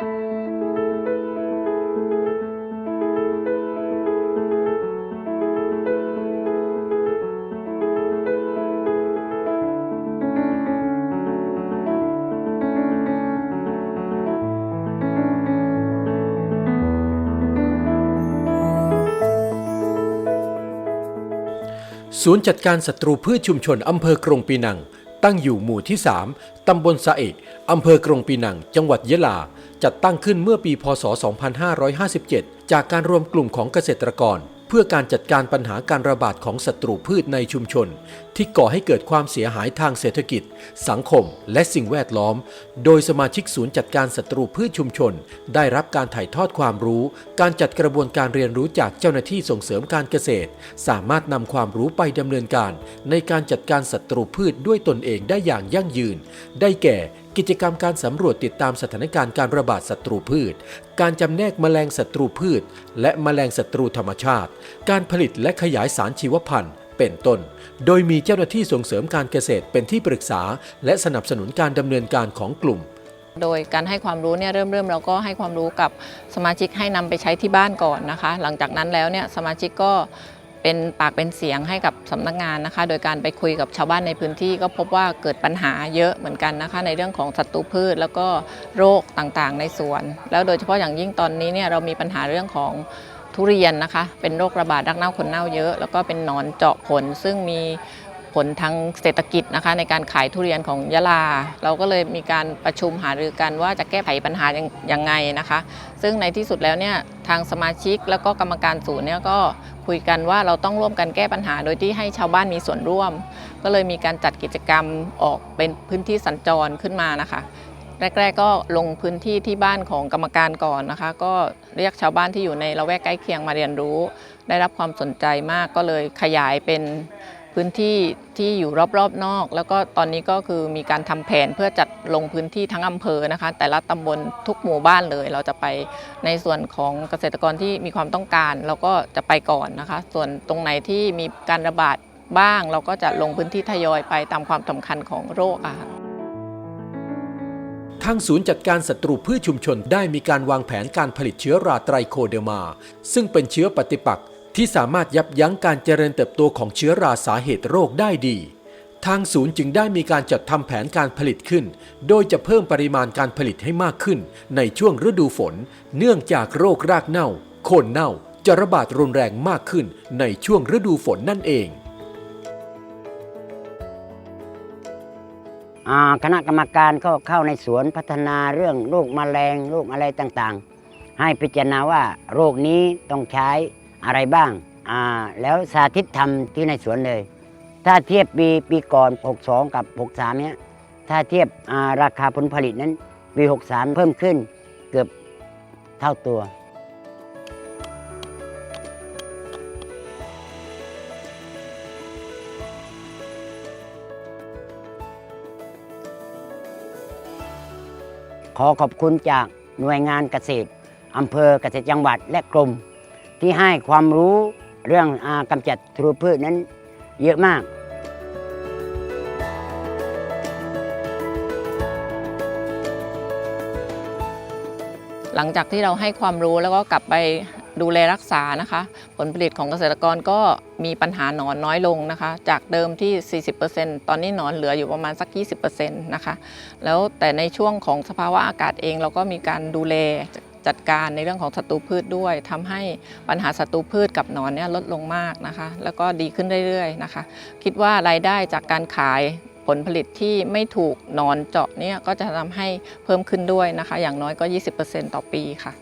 ศูนย์จัดการศัตรูพืชชุมชนอำเภอกรงปีนัง ตั้งอยู่หมู่ที่ 3 ตำบลสะเอกอำเภอกรงปีนัง จังหวัดยะลา จัดตั้งขึ้นเมื่อปี พศ 2557 จากการรวมกลุ่มของเกษตรกร เพื่อการจัดการปัญหาการระบาดของศัตรูพืชในชุมชน ที่ก่อให้เกิดความเสียหายทางเศรษฐกิจ สังคม และสิ่งแวดล้อม โดยสมาชิกศูนย์จัดการศัตรูพืชชุมชน ได้รับการถ่ายทอดความรู้ การจัดกระบวนการเรียนรู้จากเจ้าหน้าที่ส่งเสริมการเกษตร สามารถนำความรู้ไปดำเนินการ ในการจัดการศัตรูพืชด้วยตนเองได้อย่างยั่งยืน ได้แก่กิจกรรมการสำรวจติดตามสถานการณ์การระบาดศัตรูพืช การจำแนกแมลงศัตรูพืช และแมลงศัตรูธรรมชาติ การผลิตและขยายสารชีวพันธุ์ เป็นต้น โดยมีเจ้าหน้าที่ส่งเสริมการเกษตรเป็นที่ปรึกษา และสนับสนุนการดำเนินการของกลุ่ม โดยการให้ความรู้เนี่ยเริ่มเริ่มเราก็ให้ความรู้กับสมาชิกให้นำไปใช้ที่บ้านก่อนนะคะ หลังจากนั้นแล้วเนี่ยสมาชิกก็ เป็นปากเป็นเสียงให้กับสำนักงานนะคะ โดยการไปคุยกับชาวบ้านในพื้นที่ก็พบว่าเกิดปัญหาเยอะเหมือนกันนะคะ ในเรื่องของศัตรูพืช แล้วก็โรคต่างๆ ในสวน แล้วโดยเฉพาะอย่างยิ่งตอนนี้เนี่ยเรามีปัญหาเรื่องของทุเรียนนะคะ เป็นโรคระบาดรักเน่าขนเน่าเยอะ แล้วก็เป็นหนอนเจาะผลซึ่งมี ผลทางเศรษฐกิจนะคะในการขายทุเรียนของยะลา เราก็เลยมีการประชุมหารือกันว่าจะแก้ไขปัญหาอยังงไงนะคะ ซึ่งในที่สุดแล้วเนี่ยทางสมาชิกแล้วก็กรรมการศูนย์เนี่ยก็คุยกันว่าเราต้องร่วมกันแก้ปัญหา โดยที่ให้ชาวบ้านมีส่วนร่วม ก็เลยมีการจัดกิจกรรมออกเป็นพื้นที่สัญจรขึ้นมานะคะแรกๆก็ลงพื้นที่ที่บ้านของกรรมการก่อนนะคะ ก็เรียกชาวบ้านที่อยู่ในละแวกใกล้เคียงมาเรียนรู้ ได้รับความสนใจมากก็เลยขยายเป็น พื้นที่ที่อยู่รอบๆนอก แล้วก็ตอนนี้ก็คือมีการทำแผนเพื่อจัดลงพื้นที่ทั้งอำเภอนะคะ แต่ละตำบลทุกหมู่บ้านเลย เราจะไปในส่วนของเกษตรกรที่มีความต้องการ เราก็จะไปก่อนนะคะ ส่วนตรงไหนที่มีการระบาดบ้าง เราก็จะลงพื้นที่ทยอยไปตามความสำคัญของโรคอะค่ะทางศูนย์จัดการศัตรูพืชชุมชนได้มีการวางแผนการผลิตเชื้อราไตรโคเดอร์มา ซึ่งเป็นเชื้อปฏิปักษ์ ที่สามารถยับยั้งการเจริญเติบโตของเชื้อราสาเหตุโรคได้ดี ทางศูนย์จึงได้มีการจัดทำแผนการผลิตขึ้น โดยจะเพิ่มปริมาณการผลิตให้มากขึ้น ในช่วงฤดูฝน เนื่องจากโรครากเน่า โคนเน่า จะระบาดรุนแรงมากขึ้นในช่วงฤดูฝนนั่นเองคณะกรรมการก็เข้าในสวนพัฒนาเรื่องโรคแมลงโรคอะไรต่างๆ ให้พิจารณาว่าโรคนี้ต้องใช้ อะไรบ้างอ่าแล้วสาธิตทำที่ในสวนเลย ถ้าเทียบปีปีก่อน 62 กับ 63 เนี้ยถ้าเทียบอ่าราคาผลผลิตนั้นปี 63 เพิ่มขึ้นเกือบเท่าตัวขอขอบคุณจากหน่วยงานเกษตร อำเภอเกษตรจังหวัดและกรม ที่ให้ความรู้เรื่องอากำจัดทรูพืชนั้นเยอะมาก หลังจากที่เราให้ความรู้แล้วก็กลับไปดูแลรักษานะคะ ผลผลิตของเกษตรกรก็มีปัญหาหนอนน้อยลงนะคะ จากเดิมที่ 40%ตอนนี้หนอนเหลืออยู่ประมาณสัก 20%นะคะ แล้วแต่ในช่วงของสภาวะอากาศเองเราก็มีการดูแล จัดการในเรื่องของศัตรูพืชด้วยทำให้ปัญหาศัตรูพืชกับหนอนเนี่ยลดลงมากนะคะ แล้วก็ดีขึ้นเรื่อยๆนะคะ คิดว่ารายได้จากการขายผลผลิตที่ไม่ถูกหนอนเจาะเนี่ยก็จะทำให้เพิ่มขึ้นด้วยนะคะ อย่างน้อยก็ 20%ต่อปีค่ะ